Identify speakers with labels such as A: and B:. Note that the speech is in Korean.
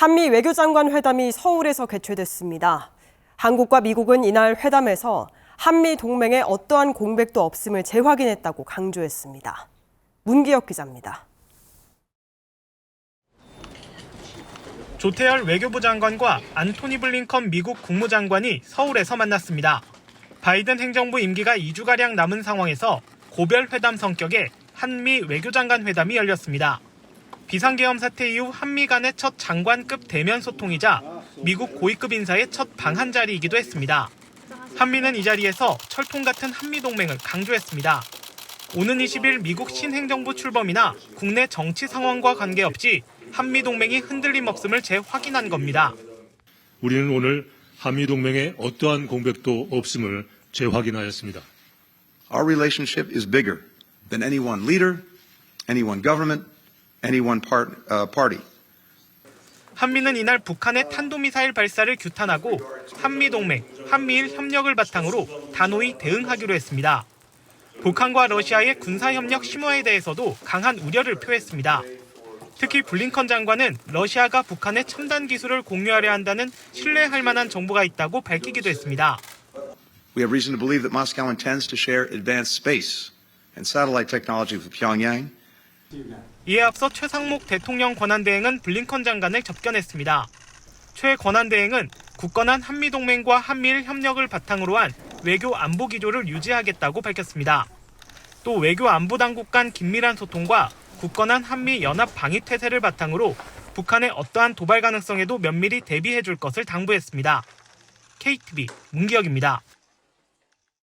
A: 한미 외교장관 회담이 서울에서 개최됐습니다. 한국과 미국은 이날 회담에서 한미 동맹에 어떠한 공백도 없음을 재확인했다고 강조했습니다. 문기혁 기자입니다.
B: 조태열 외교부 장관과 안토니 블링컨 미국 국무장관이 서울에서 만났습니다. 바이든 행정부 임기가 2주가량 남은 상황에서 고별 회담 성격의 한미 외교장관 회담이 열렸습니다. 비상계엄 사태 이후 한미 간의 첫 장관급 대면 소통이자 미국 고위급 인사의 첫 방한 자리이기도 했습니다. 한미는 이 자리에서 철통 같은 한미 동맹을 강조했습니다. 오는 20일 미국 신행정부 출범이나 국내 정치 상황과 관계없이 한미 동맹이 흔들림 없음을 재확인한 겁니다.
C: 우리는 오늘 한미 동맹에 어떠한 공백도 없음을 재확인하였습니다.
D: Our relationship is bigger than any one leader, any one government, any one part, uh, party.
B: 한미는 이날 북한의 탄도미사일 발사를 규탄하고 한미동맹, 한미일 협력을 바탕으로 단호히 대응하기로 했습니다. 북한과 러시아의 군사협력 심화에 대해서도 강한 우려를 표했습니다. 특히 블링컨 장관은 러시아가 북한의 첨단 기술을 공유하려 한다는 신뢰할 만한 정보가 있다고 밝히기도 했습니다.
D: We have reason to believe that Moscow intends to share advanced space and satellite technology with Pyongyang.
B: 이에 앞서 최상목 대통령 권한대행은 블링컨 장관을 접견했습니다. 최 권한대행은 굳건한 한미동맹과 한미일 협력을 바탕으로 한 외교 안보 기조를 유지하겠다고 밝혔습니다. 또 외교 안보 당국 간 긴밀한 소통과 굳건한 한미 연합 방위 태세를 바탕으로 북한의 어떠한 도발 가능성에도 면밀히 대비해 줄 것을 당부했습니다. KTV 문기혁입니다.